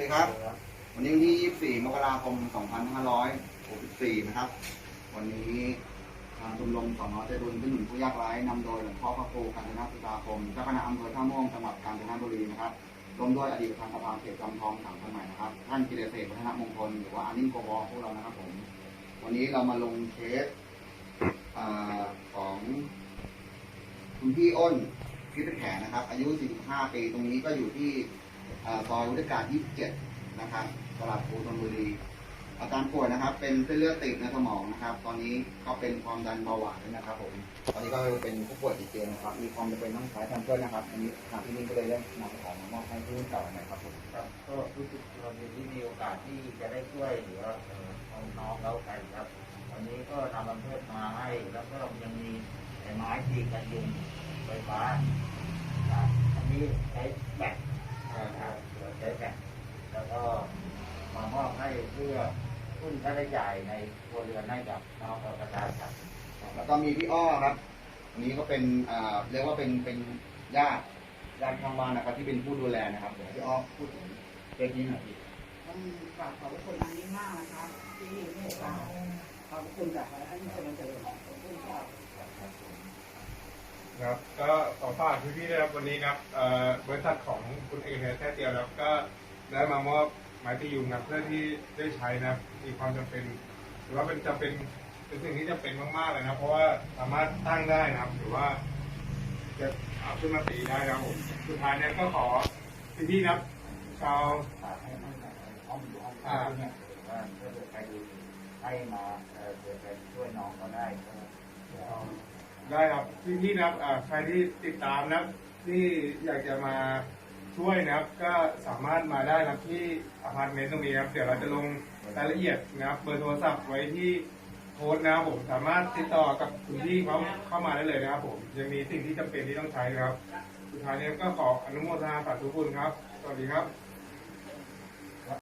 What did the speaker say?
สวัสดีครับ วันนี้วันที่ 24 มกราคม 2564 นะครับ วันนี้ทางชมรมสองน้อใจบุญเพื่อหนุนผู้ยากไร้นำโดยหลวงพ่อพระครูกาญจนาสุตาคมเจ้าคณะอำเภอท่าม่วงจังหวัดกาญจนบุรีนะครับร่วมด้วยอดีตประธานสภาเขตจอมทองสังสมัยนะครับ ท่านกิเลเสกวัฒนมงคลหรือว่าอานิ่งโกบอพวกเรานะครับผม วันนี้เรามาลงเคสอของคุณพี่อ้นพิษแขนนะครับ อายุ 45 ปี ตรงนี้ก็อยู่ที่ ซอยวุฒิการ27 นะครับตลาดภูธนบุรี อาการป่วยนะครับ เป็นเส้นเลือดติดในสมองนะครับ ตอนนี้ก็เป็นความดันเบาหวานด้วยนะครับผม ตอนนี้ก็เป็นผู้ป่วยติดเตียงนะครับ มีความจำเป็นต้องใช้แพมเพิร์สนะครับ อันนี้ทางที่นี่ก็เลยได้นำของมามอบให้ผู้เก่านะครับผมครับก็รู้สึกเราดีที่มีโอกาสที่จะได้ช่วยเหลือน้องเราไปครับ วันนี้ก็นำบันเทิดมาให้ แล้วก็ยังมีไอ้ไม้ทีกันยุงไฟฟ้าอันนี้ใช้แบตนะครับใช้แบตแล้วก็มามอบให้เพื่อขึ้นค่าใช้จ่ายในครัวเรือนให้กับน้องประชาชนแล้วก็มีพี่อ้อครับอันนี้ก็เป็นอ่าเรียกว่าเป็นเป็นญาติญาติข้างบ้านนะครับ ที่เป็นผู้ดูแลนะครับเดี๋ยวให้พี่อ้อพูดถึงเคสนี้หน่อยพี่ต้องกราบขอบพระคุณอันนี้มากนะคะที่เมตตาขอบพระคุณจากอันนี้จะเป็นเจริญของพระคุณเจ้าครับก็ขอฝากพี่ๆนะครับวันนี้นะครับเอ่อบริษัทของคุณเอกเนี่ยแท้เตียวนะครับก็ได้มามอบ ไม้ตียุงนะครับเพื่อที่ได้ใช้นะครับมีความจำเป็นหรือว่าเป็นจำเป็นเป็นสิ่งที่จำเป็นมากๆเลยนะเพราะว่าสามารถตั้งได้นะครับหรือว่า จะเอาขึ้นมาตีได้นะครับผมสุดท้ายเนี่ยก็ขอพี่ๆนะครับชาวฝากให้ให้ห้องอยู่ห้องพักเนี่ยหรือว่าถ้าเกิดใครดูให้มาเอ่อเกิดไปช่วยน้องเขาได้ก็เดี๋ยวได้ครับพี่ๆนะครับอ่าใครที่ติดตามนะครับที่อยากจะมา ช่วยนะครับ ก็สามารถมาได้นะครับที่อพาร์ตเมนต์ตรงนี้นะครับเดี๋ยวเราจะลงรายละเอียดนะครับเบอร์โทรศัพท์ไว้ที่โพสต์นะครับผมสามารถติดต่อกับคุณพี่เขาเข้ามาได้เลยนะครับผมยังมีสิ่งที่จำเป็นที่ต้องใช้นะครับสุดท้ายนี้ก็ขออนุโมทนาสาธุคุณครับ สวัสดีครับ